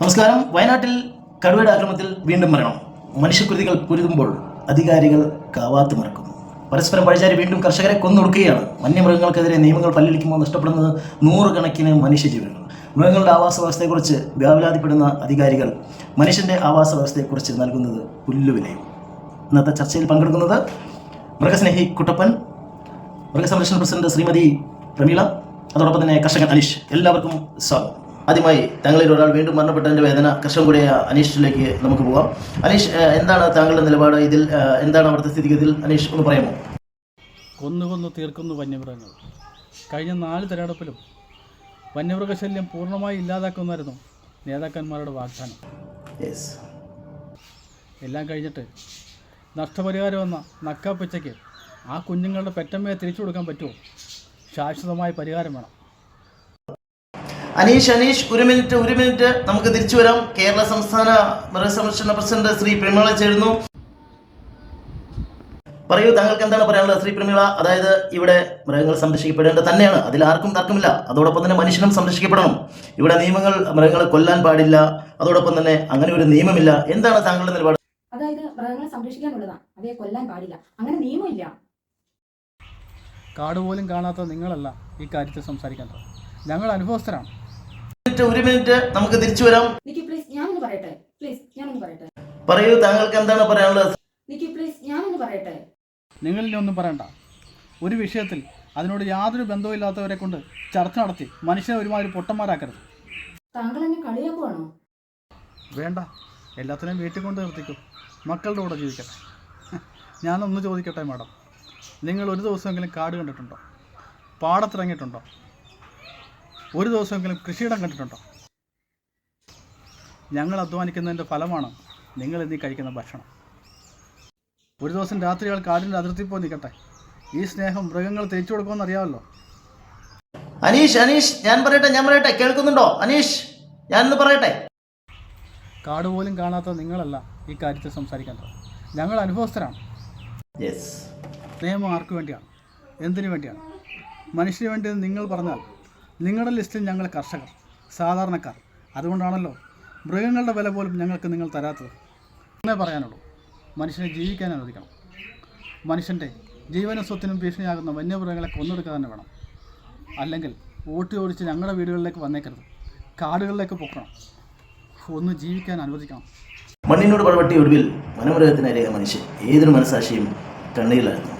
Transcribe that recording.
നമസ്കാരം. വയനാട്ടിൽ കടുവയുടെ ആക്രമണത്തിൽ വീണ്ടും മരണം. മനുഷ്യകൃതികൾ പൊരുതുമ്പോൾ അധികാരികൾ കാവാത്തു മറക്കുന്നു. പരസ്പരം പഴിചാരി വീണ്ടും കർഷകരെ കൊന്നൊടുക്കുകയാണ്. വന്യമൃഗങ്ങൾക്കെതിരെ നിയമങ്ങൾ പല്ലടിക്കുമ്പോൾ നഷ്ടപ്പെടുന്നത് നൂറുകണക്കിന് മനുഷ്യജീവികൾ. മൃഗങ്ങളുടെ ആവാസ വ്യവസ്ഥയെക്കുറിച്ച് വ്യാപലാതിപ്പെടുന്ന അധികാരികൾ മനുഷ്യന്റെ ആവാസ വ്യവസ്ഥയെക്കുറിച്ച് നൽകുന്നത് പുല്ലുവിലയും. ഇന്നത്തെ ചർച്ചയിൽ പങ്കെടുക്കുന്നത് മൃഗസ്നേഹി കുട്ടപ്പൻ മൃഗസംരക്ഷണ പ്രസിഡന്റ് ശ്രീമതി പ്രമീള അതോടൊപ്പം തന്നെ കർഷകൻ അനീഷ് എല്ലാവർക്കും സ്വാഗതം. ആദ്യമായി താങ്കളിൽ ഒരാൾ വീണ്ടും മരണപ്പെട്ടതിന്റെ വേദന കർഷകൻ കൂടിയ അനീഷിലേക്ക് നമുക്ക് പോകാം. അനീഷ് എന്താണ് താങ്കളുടെ നിലപാട്? ഇതിൽ എന്താണ് അവിടുത്തെ സ്ഥിതിഗതിയിൽ അനീഷ് ഒന്ന് പറയാമോ? കൊന്നു കൊന്നു തീർക്കുന്നു വന്യമൃഗങ്ങൾ. കഴിഞ്ഞ നാല് തെരഞ്ഞെടുപ്പിലും വന്യമൃഗശല്യം പൂർണമായി ഇല്ലാതാക്കുമായിരുന്നു നേതാക്കന്മാരുടെ വാഗ്ദാനം. എല്ലാം കഴിഞ്ഞിട്ട് നഷ്ടപരിഹാരം എന്ന നക്കാപ്പച്ചയ്ക്ക് ആ കുഞ്ഞുങ്ങളുടെ പെറ്റമ്മയെ തിരിച്ചു കൊടുക്കാൻ പറ്റുമോ? ശാശ്വതമായ പരിഹാരം വേണം. അനീഷ് അനീഷ് ഒരു മിനിറ്റ് ഒരു മിനിറ്റ്. നമുക്ക് തിരിച്ചു വരാം. കേരള സംസ്ഥാന മൃഗസംരക്ഷണ പ്രസിഡന്റ് ശ്രീ പ്രമീള ചേരുന്നു. പറയൂ താങ്കൾക്ക് എന്താണ് പറയാനുള്ളത് ശ്രീ പ്രമീള അതായത് ഇവിടെ മൃഗങ്ങൾ സംരക്ഷിക്കപ്പെടേണ്ടത് തന്നെയാണ്. അതിൽ ആർക്കും തർക്കമില്ല. അതോടൊപ്പം തന്നെ മനുഷ്യനും സംരക്ഷിക്കപ്പെടണം. ഇവിടെ നിയമങ്ങൾ മൃഗങ്ങളെ കൊല്ലാൻ പാടില്ല. അതോടൊപ്പം തന്നെ അങ്ങനെ ഒരു നിയമമില്ല. എന്താണ് താങ്കളുടെ നിലപാട്? അതായത് മൃഗങ്ങളെ സംരക്ഷിക്കാനുള്ളതാണ്. അവയെ കൊല്ലാൻ പാടില്ല. അങ്ങനെ നിയമമില്ല. കാട് പോലും കാണാത്ത നിങ്ങളല്ല ഈ കാര്യത്തിൽ സംസാരിക്കേണ്ടത് ഞങ്ങൾ അനുഭവസ്ഥരാണ്. ഒരു മിനിറ്റ്. നമുക്ക് തിരിച്ചു വരാം. നിക്കി പ്ലീസ് ഞാനൊന്ന് പറയട്ടെ? പ്ലീസ് ഞാനൊന്ന് പറയട്ടെ? പറയൂ താങ്കൾക്ക് എന്താണ് പറയാനുള്ളത്? നിക്കി പ്ലീസ് ഞാനൊന്ന് പറയട്ടെ? നിങ്ങളിനി ഒന്നും പറയണ്ട. ഒരു വിഷയത്തിൽ അതിനോട് യാതൊരു ബന്ധവുമില്ലാത്തവരെ കൊണ്ട് ചർച്ച നടത്തി മനുഷ്യനെ ഒരുമാതിരി പൊട്ടന്മാരാക്കരുത്. താങ്കൾ എന്നെ കളിയാക്കുവാണോ? വേണ്ട. എല്ലാത്തിനെയും വീട്ടിൽ കൊണ്ട് നിർത്തിക്കും. മക്കളുടെ കൂടെ ജീവിക്കട്ടെ. ഞാനൊന്ന് ചോദിക്കട്ടെ മാഡം? നിങ്ങൾ ഒരു ദിവസമെങ്കിലും കാട് കണ്ടിട്ടുണ്ടോ? പാടത്തിറങ്ങിയിട്ടുണ്ടോ? ഒരു ദിവസമെങ്കിലും കൃഷിയിടം കണ്ടിട്ടുണ്ടോ? ഞങ്ങൾ അധ്വാനിക്കുന്നതിന്റെ ഫലമാണ് നിങ്ങൾ ഇന്നീ കഴിക്കുന്ന ഭക്ഷണം. ഒരു ദിവസം രാത്രികൾ കാടിന്റെ അതിർത്തി പോയി നിൽക്കട്ടെ. ഈ സ്നേഹം മൃഗങ്ങൾ തിരിച്ചു കൊടുക്കുമെന്ന് അറിയാമല്ലോ. അനീഷ് അനീഷ് ഞാൻ പറയട്ടെ ഞാൻ പറയട്ടെ കേൾക്കുന്നുണ്ടോ? അനീഷ് ഞാനൊന്ന് പറയട്ടെ. കാട് പോലും കാണാത്ത നിങ്ങളല്ല ഈ കാര്യത്തിൽ സംസാരിക്കേണ്ടത്. ഞങ്ങൾ അനുഭവസ്ഥരാണ്. യെസ് നിയമം ആർക്ക് വേണ്ടിയാണ്? എന്തിനു വേണ്ടിയാണ്? മനുഷ്യന് വേണ്ടി നിങ്ങൾ പറഞ്ഞാൽ നിങ്ങളുടെ ലിസ്റ്റിൽ ഞങ്ങൾ കർഷകർ സാധാരണക്കാർ. അതുകൊണ്ടാണല്ലോ മൃഗങ്ങളുടെ വില പോലും ഞങ്ങൾക്ക് നിങ്ങൾ തരാത്തത്. എന്നേ പറയാനുള്ളൂ മനുഷ്യനെ ജീവിക്കാൻ അനുവദിക്കണം. മനുഷ്യന്റെ ജീവന സ്വത്തിനും ഭീഷണിയാകുന്ന വന്യമൃഗങ്ങളെ കൊന്നെടുക്കുക തന്നെ വേണം. അല്ലെങ്കിൽ ഓട്ടി ഓടിച്ച് ഞങ്ങളുടെ വീടുകളിലേക്ക് വന്നേക്കരുത്. കാടുകളിലേക്ക് പൊക്കണം. ഒന്ന് ജീവിക്കാൻ അനുവദിക്കണം. മണ്ണിനോട് പടവട്ടിയ ഒടുവിൽ വനമൃഗത്തിനരയ മനുഷ്യൻ. ഏതൊരു മനസാക്ഷിയും കണ്ണീരിലായിരുന്നു